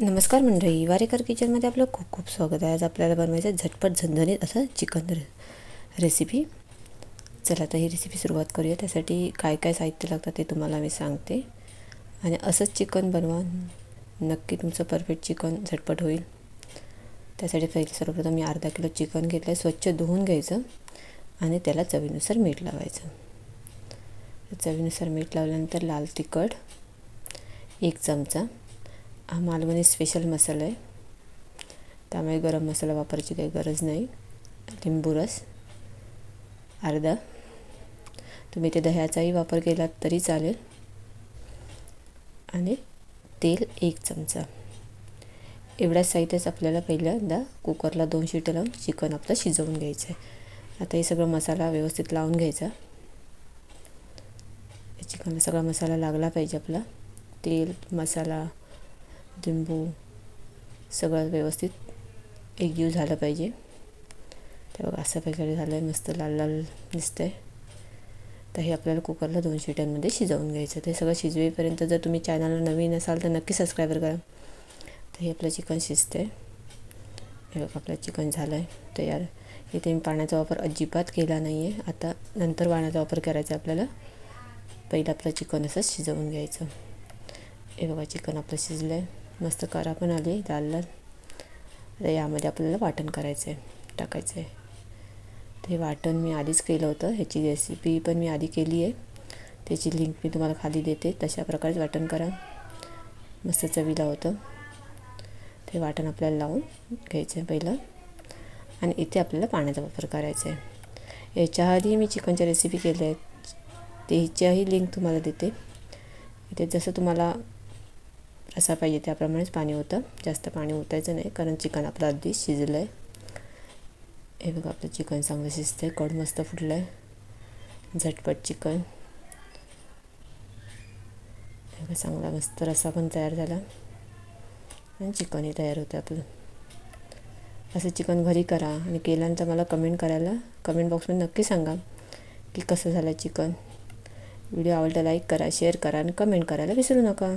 नमस्कार मंडळी वारेकर किचनमध्ये आपलं खूप खूप स्वागत आहे. आज आपल्याला बनवायचं आहे झटपट झणझणीत असं चिकन रे रेसिपी चला आता ही रेसिपी सुरुवात करूया. त्यासाठी काय काय साहित्य लागतं ते तुम्हाला मी सांगते. आणि असंच चिकन बनवा. नक्की तुमचं परफेक्ट चिकन झटपट होईल. त्यासाठी पहिले सर्वप्रथम मी अर्धा किलो चिकन घेतलं आहे स्वच्छ धुवून घ्यायचं. आणि त्याला चवीनुसार मीठ लावायचं. चवीनुसार मीठ लावल्यानंतर लाल तिखट एक चमचा हा मालवणी स्पेशल मसाला आहे. त्यामुळे गरम मसाला वापरायची काही गरज नाही. लिंबू रस अर्धा. तुम्ही ते दह्याचाही वापर केलात तरी चालेल. आणि तेल एक चमचा. एवढ्या साहित्यच आपल्याला पहिल्यांदा कुकरला दोन शिट्या लावून चिकन आपलं शिजवून घ्यायचं आहे आता हे सगळं मसाला व्यवस्थित लावून घ्यायचा. चिकनला सगळा मसाला लागला पाहिजे आपला. तेल मसाला लिंबू सगळं व्यवस्थित एकजीव झालं पाहिजे. ते बघा असं वगैरे झालं आहे मस्त लाल लाल दिसतं आहे तर हे आपल्याला कुकरला दोन शिट्यांमध्ये शिजवून घ्यायचं. ते सगळं शिजवेपर्यंत जर तुम्ही चॅनलला नवीन असाल तर नक्की सबस्क्राईबर करा. तर हे आपलं चिकन शिजतं आहे हे बघा आपलं चिकन झालं आहे तयार. इथे मी पाण्याचा वापर अजिबात केला नाही आहे आता नंतर पाण्याचा वापर करायचा आपल्याला. पहिलं आपलं चिकन असंच शिजवून घ्यायचं. हे बघा चिकन आपलं शिजलं आहे मस्त करा पण आली लाल लाल आता यामध्ये आपल्याला वाटण करायचं आहे टाकायचं आहे ते वाटण मी आधीच केलं होतं ह्याची रेसिपी पण मी आधी केली आहे. त्याची लिंक मी तुम्हाला खाली देते तशा प्रकारेच वाटण करा. मस्त चवीला होतं. ते वाटण आपल्याला लावून घ्यायचं आहे पहिलं. आणि इथे आपल्याला पाण्याचा वापर करायचा आहे याच्या आधी मी चिकनच्या रेसिपी केल्या आहेत. त्याच्याही लिंक तुम्हाला देते. इथे जसं तुम्हाला असा पाहिजे त्याप्रमाणेच पाणी होतं जास्त पाणी ओतायचं नाही कारण चिकन आपलं अगदी शिजलं आहे हे बघा आपलं चिकन चांगलं शिजतं आहे कड मस्त फुटलं आहे झटपट चिकन. हे बघा चांगला मस्त रसा पण तयार झाला. आणि चिकनही तयार होतं आपलं. असं चिकन घरी करा आणि केल्यानंतर मला कमेंट करायला कमेंट बॉक्समध्ये नक्की सांगा की कसं झालं चिकन. व्हिडिओ आवडला लाईक करा शेअर करा आणि कमेंट करायला विसरू नका.